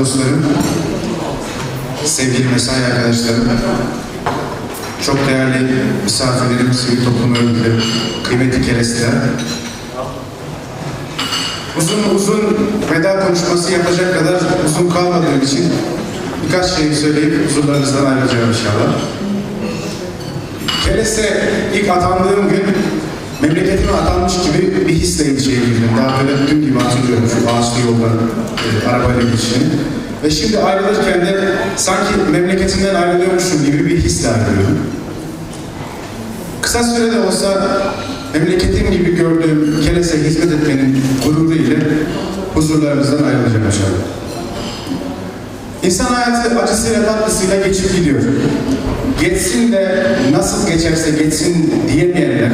dostlarım, sevgili mesai arkadaşlarım, çok değerli misafirlerim, sivil toplum örgütleri, kıymetli keresteler. Uzun uzun veda konuşması yapacak kadar uzun kalmadığım için birkaç şey söyleyip huzurlarınızdan ayrılacağım inşallah. Keles'e ilk atandığım gün memleketime atanmış gibi bir hisle ilçeye girdim. Daha böyle dün gibi hatırlıyorum şu ağaçlı yoldan e, arabayla geçişini. Ve şimdi ayrılırken de sanki memleketimden ayrılıyormuşum gibi bir hisle ayrılıyorum. Kısa sürede olsa memleketim gibi gördüğüm Keles'e hizmet etmenin gururu ile huzurlarınızdan ayrılacağım inşallah. İnsan hayatı acısıyla tatlısıyla geçip gidiyor. Geçsin de nasıl geçerse geçsin diyemeyenler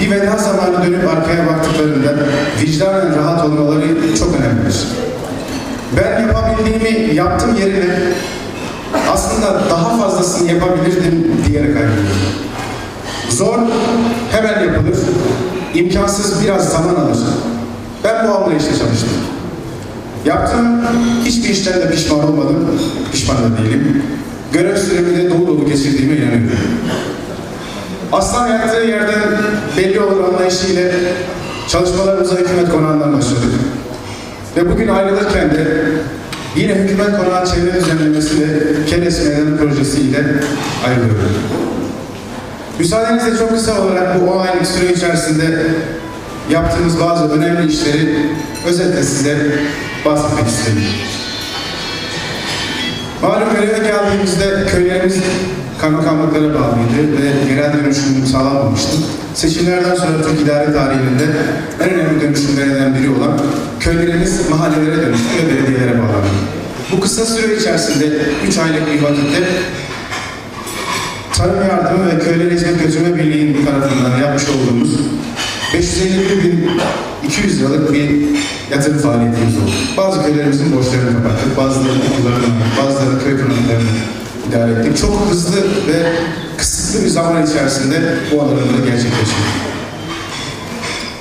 bir veda zamanı dönüp arkaya baktıklarında vicdanen rahat olmaları çok önemlidir. Ben yapabildiğimi yaptım yerine aslında daha fazlasını yapabilirdim diyerek ayrılıyorum. Zor hemen yapılır, imkansız biraz zaman alır. Ben bu anlayışla çalıştım. Yaptığım hiçbir işten de pişman olmadım, pişman da değilim. Görev süremi de dolu dolu geçirdiğime inanıyorum. Aslan yattığı yerden belli olur anlayışıyla çalışmalarımıza hükümet konağından başladık. Ve bugün ayrılırken de yine hükümet konağı çevre düzenlemesi ve Keles Meydanı projesiyle ayrılıyorum. Müsaadenizle çok kısa olarak bu 10 aylık süre içerisinde yaptığımız bazı önemli işleri özetle size bahsetmek istedim. Malum göreve geldiğimizde köylerimiz kaymakamlıklara bağlıydı ve yerel dönüşüm sağlanmamıştı. Seçimlerden sonra Türk idare tarihinde en önemli dönüşümlerinden biri olan köylerimiz mahallelere dönüştü ve belediyelere bağlandı. Bu kısa süre içerisinde 3 aylık bir vakitte Tarım Yardımı ve Köyler Hizmet Götürme Birliği'nin tarafından yapmış olduğumuz 551.200 liralık bir yatırım faaliyetimiz oldu. Bazı köylerimizin borçlarını kapattık, bazılarının okullarını, bazılarının köy kurumlarını idare ettik. Çok hızlı ve kısıtlı bir zaman içerisinde bu alımları gerçekleştirdik.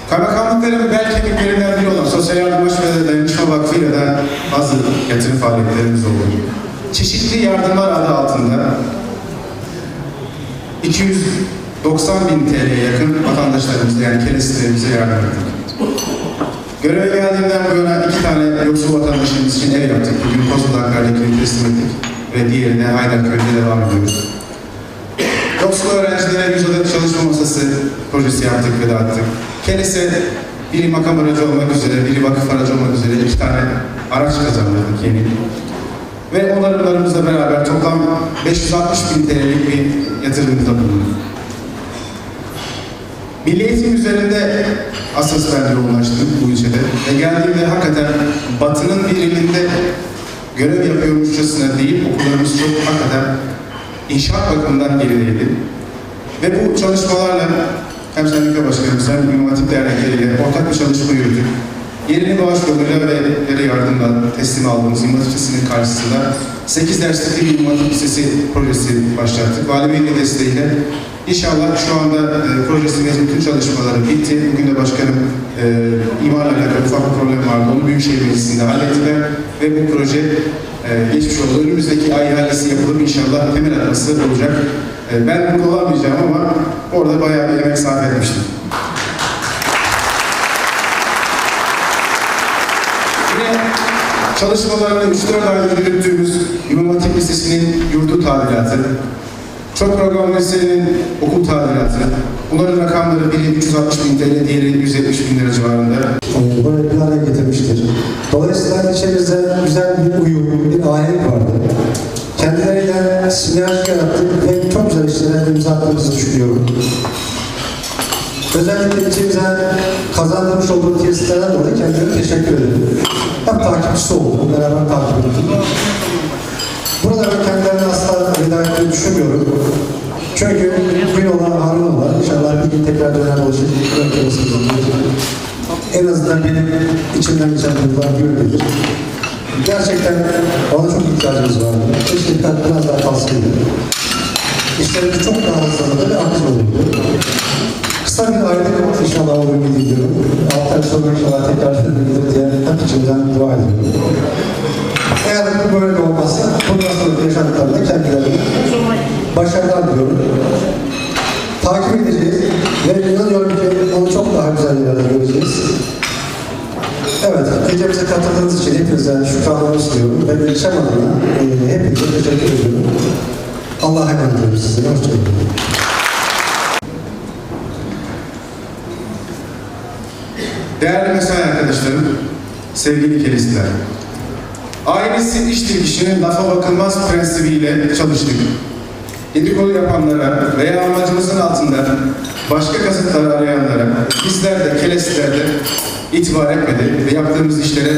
Kaymakamlıkların bel kemiklerinden biri olan Sosyal Yardımlaşma ve Dayanışma Vakfı ile de bazı yatırım faaliyetlerimiz oldu. Çeşitli yardımlar adı altında 290 bin TL'ye yakın vatandaşlarımıza yani keleslerimize yardım ettik. Göreve geldiğimden bu yana iki tane yoksul vatandaşımız için ev yaptık. Bugün Kozul'dan kardekini teslim ettik ve diğerine Haydarköy'de devam ediyoruz. Yoksul öğrencilere yüz adet çalışma masası projesi yaptık ve dağıttık. Kelese biri makam aracı olmak üzere, biri vakıf aracı olmak üzere iki tane araç kazandırdık yeni. Ve onarımlarımızla beraber toplam 560 bin TL'lik bir yatırımda bulunduk. Milli eğitim üzerinde asas ben yoğunlaştım bu ilçede. Ve geldiğimde hakikaten Batı'nın bir ilinde görev yapıyormuşçasına değil, okullarımız çok hakikaten inşaat bakımından gerideydi. Ve bu çalışmalarla hem Sendika Başkanımız hem Hatip Dernekleriyle ortak bir çalışma yürüttük. Yerini bağış yere yardımla teslim aldığımız İmam Hatip'sinin karşısında 8 derslik bir Hatip Lisesi projesi başlattık. Vali desteğiyle İnşallah şu anda e, projesimizin bütün çalışmaları bitti. Bugün de başkanım e, imarla alakalı ufak bir problem vardı. Onu Büyükşehir Meclisi'nde hallettiler ve bu proje e, geçmiş oldu. Önümüzdeki ay ihalesi yapılıp inşallah temel atması olacak. E, ben burada olamayacağım ama orada bayağı bir emek sarf etmiştim. Çalışmalarını 3-4 aydır yürüttüğümüz İmam Hatip Lisesi'nin yurdu tadilatı, programlı lisenin okul tadilatı, bunların rakamları biri 360 bin TL, diğeri 170 bin lira civarında. böyle bir hale getirmiştir. Dolayısıyla içerimizde güzel bir uyum, bir ahenk vardı. Kendileriyle sinerji yarattık ve çok güzel işlere imza attığımızı düşünüyorum. Özellikle içimize kazandırmış olduğu tesislerden dolayı kendilerine teşekkür ederim. Hem takipçisi oldum, beraber takip ettik. Burada ben kendilerini asla veda ettiğini düşünmüyorum. Çünkü bu yola Harun var. İnşallah bir gün tekrar dönem olacak. En azından benim içimden geçen duygular böyledir. Gerçekten ona çok ihtiyacımız vardı. Keşke biraz daha kalsaydı. İşlerimiz çok daha hızlandı ve aktif olurdu. Kısa bir ayrılık inşallah olur mu diliyorum. Altı ay sonra inşallah tekrar gelir diye hep içimden dua ediyorum. Eğer bu böyle olmazsa bundan sonraki yaşadıklarında kendilerine başarılar diliyorum. Takip edeceğiz ve inanıyorum ki onu çok daha güzel yerlerde göreceğiz. Evet, gecemize katıldığınız için hepinize şükranlar sunuyorum. Ben ilçem adına e, hepinize teşekkür ediyorum. Allah'a emanet ediyorum sizlere. Hoşçakalın. Değerli mesai arkadaşlarım, sevgili kelistler. Ailesi iş kişinin lafa bakılmaz prensibiyle çalıştık. Dedikodu yapanlara veya amacımızın altında başka kasıtları arayanlara bizler de kelesler de itibar etmedi ve yaptığımız işlere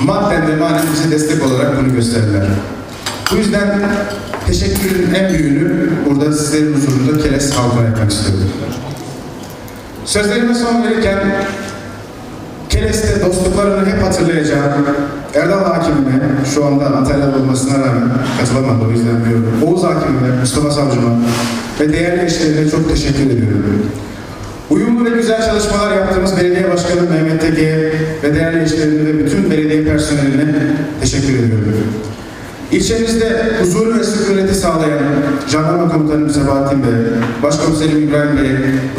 madden ve manen bize destek olarak bunu gösterdiler. Bu yüzden teşekkürün en büyüğünü burada sizlerin huzurunda keles halkına yapmak istiyorum. Sözlerime son verirken Keles'te dostluklarını hep hatırlayacağım. Erdal Hakim'ime, şu anda Antalya'da olmasına rağmen katılamadı o yüzden diyorum. Oğuz Hakim'ime, Mustafa Savcı'ma ve değerli eşlerine çok teşekkür ediyorum. Uyumlu ve güzel çalışmalar yaptığımız belediye başkanı Mehmet Teke'ye ve değerli eşlerine ve bütün belediye personeline teşekkür ediyorum. İlçemizde huzur ve sükuneti sağlayan Jandarma Komutanım Sebahattin Bey, Başkomiserim İbrahim Bey,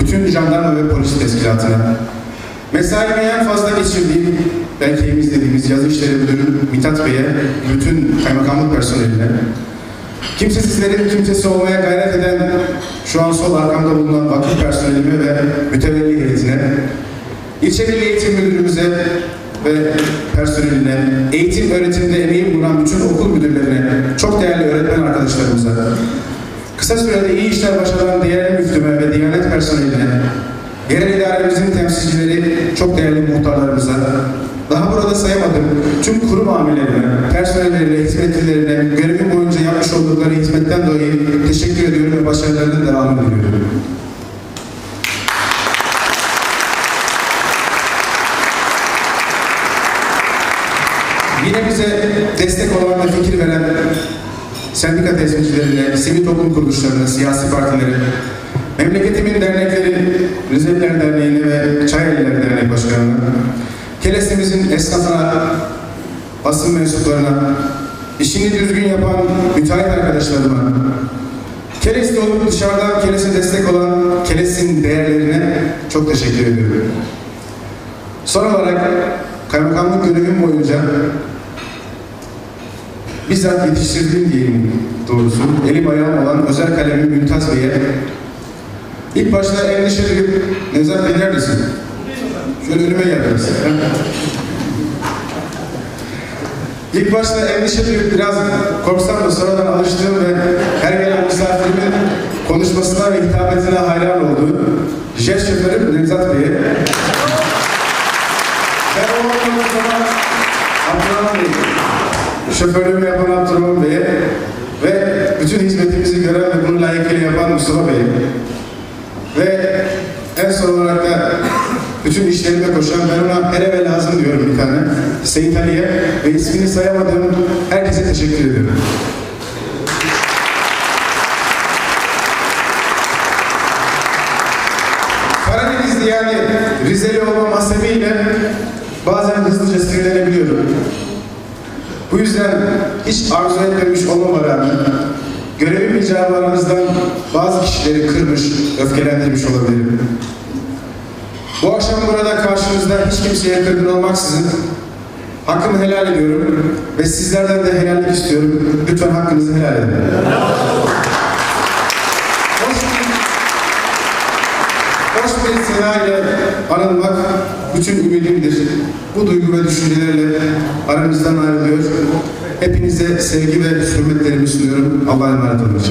bütün jandarma ve polis teşkilatına, mesaime en fazla geçirdiğim, belki imiz dediğimiz yazı işleri müdürü Mithat Bey'e, bütün kaymakamlık personeline, kimsesizlerin kimsesi olmaya gayret eden, şu an sol arkamda bulunan vakıf personelime ve mütevelli heyetine, ilçe milli eğitim müdürümüze ve personeline, eğitim öğretimde emeği bulunan bütün okul müdürlerine, çok değerli öğretmen arkadaşlarımıza, kısa sürede iyi işler başaran diğer müftüme ve diyanet personeline, yerel idaremizin temsilcileri, çok değerli muhtarlarımıza, daha burada sayamadım tüm kurum amirlerine, personellerine, hizmetlilerine, görevim boyunca yapmış oldukları hizmetten dolayı teşekkür ediyorum ve başarılarının devamını diliyorum. Yine bize destek olan ve fikir veren sendika temsilcilerine, sivil toplum kuruluşlarına, siyasi partilere, memleketimin dernekleri, Rizeliler Derneği'ne ve Çayeliler Derneği Başkanı'na, Kelesimizin esnafına, basın mensuplarına, işini düzgün yapan müteahhit arkadaşlarıma, Keles'te olup dışarıdan Keles'e destek olan Keles'in değerlerine çok teşekkür ediyorum. Son olarak kaymakamlık görevim boyunca bizzat yetiştirdiğim diyeyim doğrusu, elim ayağım olan özel kalemim Mümtaz Bey'e ilk başta endişe duyup Nevzat Bey neredesin? Şöyle önüme gel biraz. İlk başta endişe duyup biraz korksam da sonradan alıştığım ve her gelen misafirimin konuşmasına ve hitabetine hayran olduğu jet şoförüm Nevzat Bey'e ben o zaman Abdurrahman Bey, şoförlüğümü yapan Abdurrahman Bey'e ve bütün hizmetimizi gören ve bunu layıkıyla yapan Mustafa Bey'e ve en son olarak da bütün işlerime koşan, ben ona her eve lazım diyorum bir tane, Seyit Ali'ye ve ismini sayamadığım herkese teşekkür ediyorum. Karadenizli yani Rizeli olma hasebiyle bazen hızlıca sinirlenebiliyorum. Bu yüzden hiç arzu etmemiş olmama rağmen görevim icabı bazı kişileri kırmış, öfkelendirmiş olabilirim. Bu akşam burada karşınızda hiç kimseye kırgın olmaksızın hakkımı helal ediyorum ve sizlerden de helallik istiyorum. Lütfen hakkınızı helal edin. Hoş bir, hoş bir ile anılmak bütün ümidimdir. Bu duygu ve düşüncelerle aranızdan ayrılıyor. Hepinize sevgi ve hürmetlerimi sunuyorum. Allah'a emanet olun.